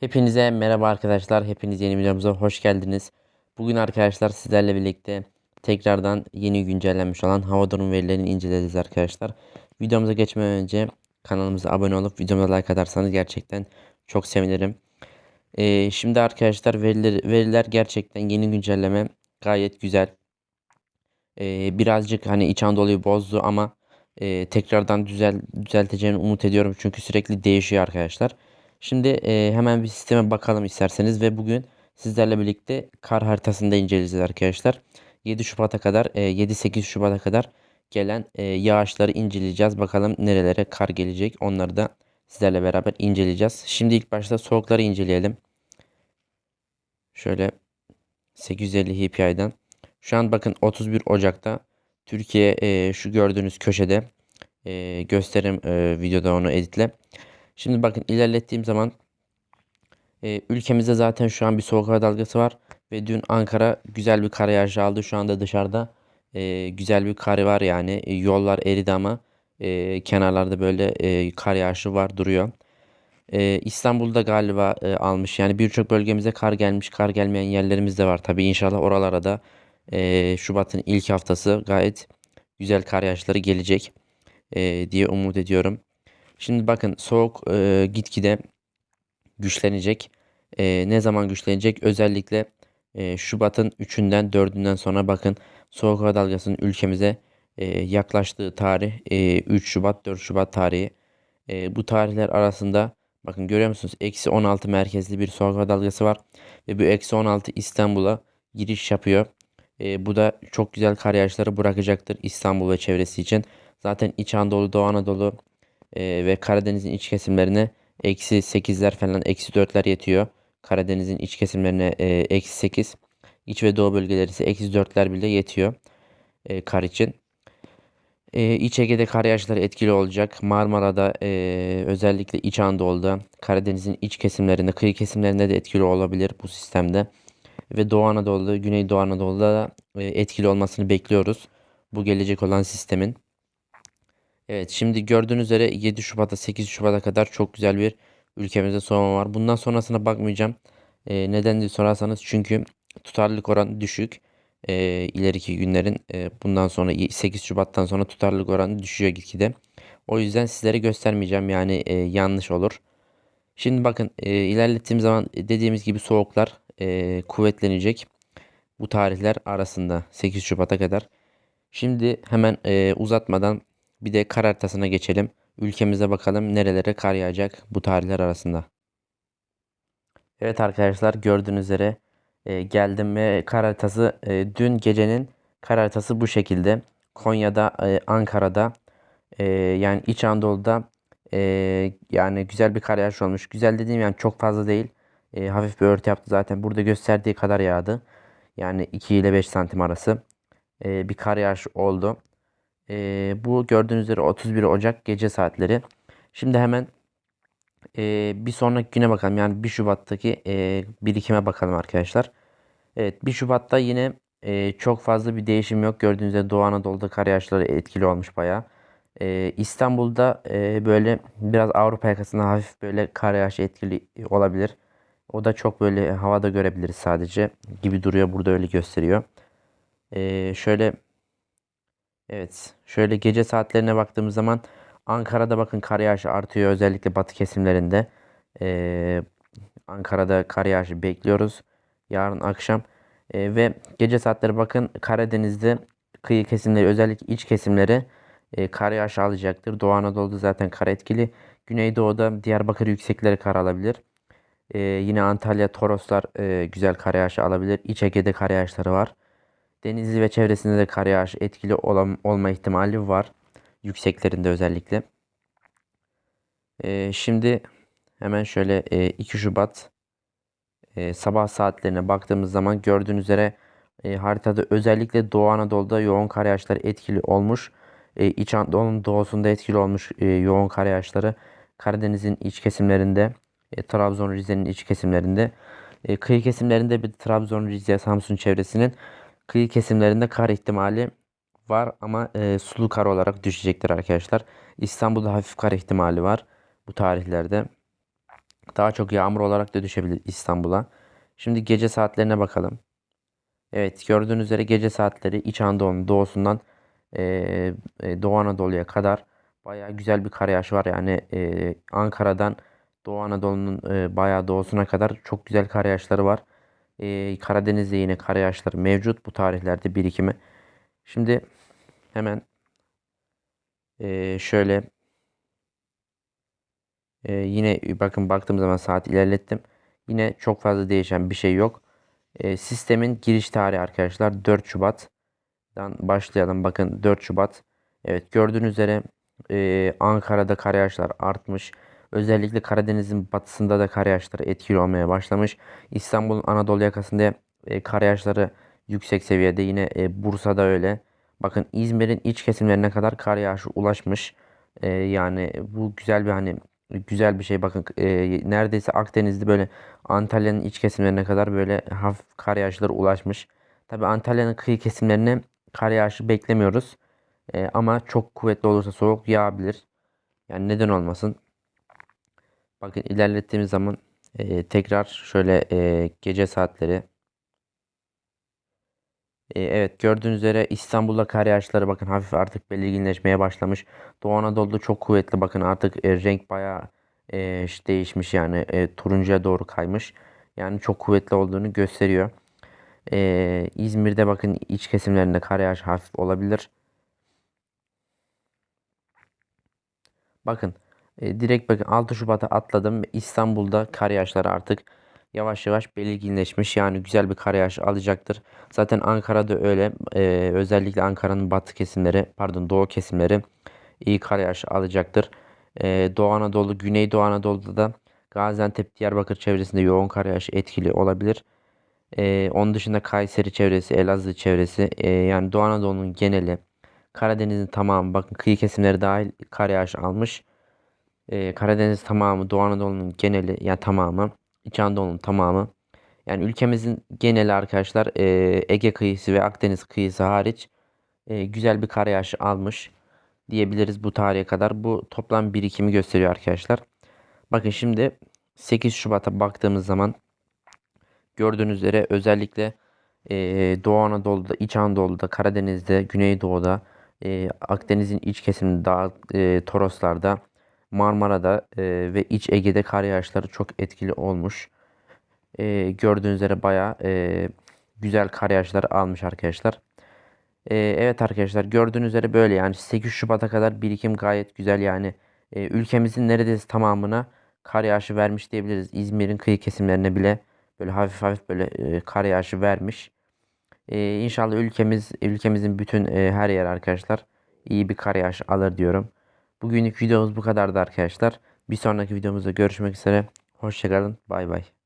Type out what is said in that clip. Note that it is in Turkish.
Hepinize merhaba arkadaşlar. Hepiniz yeni videomuza hoş geldiniz. Bugün arkadaşlar sizlerle birlikte tekrardan yeni güncellenmiş olan hava durum verilerini inceleyeceğiz arkadaşlar. Videomuza geçmeden önce kanalımıza abone olup videomuza like atarsanız gerçekten çok sevinirim. Ee, şimdi arkadaşlar veriler, veriler gerçekten yeni güncelleme gayet güzel. Ee, birazcık hani İç Anadolu'yu bozdu ama e, tekrardan düzel düzelteceğini umut ediyorum. Çünkü sürekli değişiyor arkadaşlar. Şimdi e, hemen bir sisteme bakalım isterseniz ve bugün sizlerle birlikte kar haritasını da inceleyeceğiz arkadaşlar. 7 Şubat'a kadar e, 7-8 Şubat'a kadar gelen e, yağışları inceleyeceğiz. Bakalım nerelere kar gelecek. Onları da sizlerle beraber inceleyeceğiz. Şimdi ilk başta soğukları inceleyelim. Şöyle 850 HPI'den. Şu an bakın 31 Ocak'ta Türkiye e, şu gördüğünüz köşede e, gösterim e, videoda onu editle. Şimdi bakın ilerlettiğim zaman e, ülkemizde zaten şu an bir soğuk hava dalgası var ve dün Ankara güzel bir kar yağışı aldı. Şu anda dışarıda e, güzel bir kar var yani E, yollar eridi ama e, kenarlarda böyle e, kar yağışı var duruyor. E, İstanbul'da galiba e, almış yani birçok bölgemize kar gelmiş kar gelmeyen yerlerimiz de var. Tabii inşallah oralara da e, Şubat'ın ilk haftası gayet güzel kar yağışları gelecek e, diye umut ediyorum. Şimdi bakın soğuk e, gitgide güçlenecek. E, ne zaman güçlenecek? Özellikle e, Şubat'ın 3'ünden 4'ünden sonra bakın soğuk hava dalgasının ülkemize e, yaklaştığı tarih e, 3 Şubat 4 Şubat tarihi. E, bu tarihler arasında bakın görüyor musunuz? Eksi 16 merkezli bir soğuk hava dalgası var. Ve bu eksi 16 İstanbul'a giriş yapıyor. E, bu da çok güzel kar yağışları bırakacaktır İstanbul ve çevresi için. Zaten İç Anadolu, Doğu Anadolu e, ve Karadeniz'in iç kesimlerine eksi 8'ler falan eksi 4'ler yetiyor. Karadeniz'in iç kesimlerine e, eksi 8. İç ve doğu bölgeleri ise eksi 4'ler bile yetiyor e, kar için. E, İç Ege'de kar yağışları etkili olacak. Marmara'da e, özellikle İç Anadolu'da Karadeniz'in iç kesimlerinde kıyı kesimlerinde de etkili olabilir bu sistemde. Ve Doğu Anadolu'da, Güneydoğu Anadolu'da da e, etkili olmasını bekliyoruz. Bu gelecek olan sistemin. Evet şimdi gördüğünüz üzere 7 Şubat'a 8 Şubat'a kadar çok güzel bir ülkemizde soğuma var. Bundan sonrasına bakmayacağım. E, neden diye sorarsanız çünkü tutarlılık oranı düşük. E, ileriki günlerin e, bundan sonra 8 Şubat'tan sonra tutarlılık oranı düşüyor gitgide. O yüzden sizlere göstermeyeceğim yani e, yanlış olur. Şimdi bakın e, ilerlettiğim zaman dediğimiz gibi soğuklar e, kuvvetlenecek. Bu tarihler arasında 8 Şubat'a kadar. Şimdi hemen e, uzatmadan bir de kar haritasına geçelim. Ülkemize bakalım nerelere kar yağacak bu tarihler arasında. Evet arkadaşlar gördüğünüz üzere e, geldim ve kar haritası e, dün gecenin kar haritası bu şekilde. Konya'da, e, Ankara'da e, yani İç Anadolu'da e, yani güzel bir kar yağışı olmuş. Güzel dediğim yani çok fazla değil. E, hafif bir örtü yaptı zaten. Burada gösterdiği kadar yağdı. Yani 2 ile 5 santim arası e, bir kar yağışı oldu. E, bu gördüğünüz üzere 31 Ocak gece saatleri. Şimdi hemen e, bir sonraki güne bakalım. Yani 1 Şubat'taki e, birikime bakalım arkadaşlar. Evet 1 Şubat'ta yine e, çok fazla bir değişim yok. Gördüğünüz üzere Doğu Anadolu'da kar yağışları etkili olmuş bayağı. E, İstanbul'da e, böyle biraz Avrupa yakasında hafif böyle kar yağışı etkili olabilir. O da çok böyle havada görebiliriz sadece gibi duruyor. Burada öyle gösteriyor. E, şöyle Evet. Şöyle gece saatlerine baktığımız zaman Ankara'da bakın kar yağışı artıyor. Özellikle batı kesimlerinde. Ee, Ankara'da kar yağışı bekliyoruz. Yarın akşam. Ee, ve gece saatleri bakın Karadeniz'de kıyı kesimleri özellikle iç kesimleri e, kar yağışı alacaktır. Doğu Anadolu'da zaten kar etkili. Güneydoğu'da Diyarbakır yüksekleri kar alabilir. Ee, yine Antalya, Toroslar e, güzel kar yağışı alabilir. İç Ege'de kar yağışları var. Denizli ve çevresinde de kar yağışı etkili olan, olma ihtimali var. Yükseklerinde özellikle. Ee, şimdi hemen şöyle e, 2 Şubat e, sabah saatlerine baktığımız zaman gördüğünüz üzere e, haritada özellikle Doğu Anadolu'da yoğun kar yağışları etkili olmuş. E, İç Anadolu'nun doğusunda etkili olmuş e, yoğun kar yağışları. Karadeniz'in iç kesimlerinde, e, Trabzon, Rize'nin iç kesimlerinde, e, kıyı kesimlerinde bir Trabzon, Rize, Samsun çevresinin kıyı kesimlerinde kar ihtimali var ama e, sulu kar olarak düşecektir arkadaşlar. İstanbul'da hafif kar ihtimali var bu tarihlerde. Daha çok yağmur olarak da düşebilir İstanbul'a. Şimdi gece saatlerine bakalım. Evet gördüğünüz üzere gece saatleri İç Anadolu'nun doğusundan eee, e, Doğu Anadolu'ya kadar bayağı güzel bir kar yağışı var. Yani eee, Ankara'dan Doğu Anadolu'nun eee, bayağı doğusuna kadar çok güzel kar yağışları var. Eee, Karadeniz'de yine kar yağışları mevcut bu tarihlerde birikimi. Şimdi hemen eee, şöyle eee, yine bakın baktığım zaman saat ilerlettim. Yine çok fazla değişen bir şey yok. Eee, sistemin giriş tarihi arkadaşlar 4 Şubat'dan başlayalım. Bakın 4 Şubat. Evet gördüğünüz üzere Ankara'da kar yağışlar artmış. Özellikle Karadeniz'in batısında da kar yağışları etkili olmaya başlamış. İstanbul'un Anadolu yakasında e, kar yağışları yüksek seviyede. Yine e, Bursa'da öyle. Bakın İzmir'in iç kesimlerine kadar kar yağışı ulaşmış. E, yani bu güzel bir hani güzel bir şey. Bakın neredeyse Akdeniz'de böyle Antalya'nın iç kesimlerine kadar böyle hafif kar yağışları ulaşmış. Tabii Antalya'nın kıyı kesimlerine kar yağışı beklemiyoruz. Ama çok kuvvetli olursa soğuk yağabilir. Yani neden olmasın? Bakın ilerlettiğimiz zaman e, tekrar şöyle e, gece saatleri. E, evet gördüğünüz üzere İstanbul'da kar yağışları bakın hafif artık belirginleşmeye başlamış. Doğu Anadolu'da çok kuvvetli bakın artık e, renk bayağı e, ş- değişmiş yani e, turuncuya doğru kaymış. Yani çok kuvvetli olduğunu gösteriyor. E, İzmir'de bakın iç kesimlerinde kar yağışı hafif olabilir. Bakın e, direkt bakın 6 Şubat'a atladım. İstanbul'da kar yağışları artık yavaş yavaş belirginleşmiş. Yani güzel bir kar yağışı alacaktır. Zaten Ankara'da öyle. E, özellikle Ankara'nın batı kesimleri pardon doğu kesimleri iyi kar yağışı alacaktır. E, Doğu Anadolu, Güneydoğu Anadolu'da da Gaziantep, Diyarbakır çevresinde yoğun kar yağışı etkili olabilir. E, onun dışında Kayseri çevresi, Elazığ çevresi e, yani Doğu Anadolu'nun geneli Karadeniz'in tamamı bakın kıyı kesimleri dahil kar yağışı almış. Ee, Karadeniz tamamı, Doğu Anadolu'nun geneli yani tamamı, İç Anadolu'nun tamamı. Yani ülkemizin geneli arkadaşlar e, Ege kıyısı ve Akdeniz kıyısı hariç e, güzel bir kar yağışı almış diyebiliriz bu tarihe kadar. Bu toplam birikimi gösteriyor arkadaşlar. Bakın şimdi 8 Şubat'a baktığımız zaman gördüğünüz üzere özellikle e, Doğu Anadolu'da, İç Anadolu'da, Karadeniz'de, Güneydoğu'da, Akdeniz'in iç kesiminde, dağ, Toroslar'da, Marmara'da e, ve İç Ege'de kar yağışları çok etkili olmuş. E, gördüğünüz üzere baya e, güzel kar yağışları almış arkadaşlar. E, evet arkadaşlar gördüğünüz üzere böyle yani 8 Şubat'a kadar birikim gayet güzel yani e, ülkemizin neredeyse tamamına kar yağışı vermiş diyebiliriz. İzmir'in kıyı kesimlerine bile böyle hafif hafif böyle e, kar yağışı vermiş. E, İnşallah ülkemiz ülkemizin bütün e, her yer arkadaşlar iyi bir kar yağışı alır diyorum. Bugünlük videomuz bu kadardı arkadaşlar. Bir sonraki videomuzda görüşmek üzere. Hoşçakalın. Bay bay.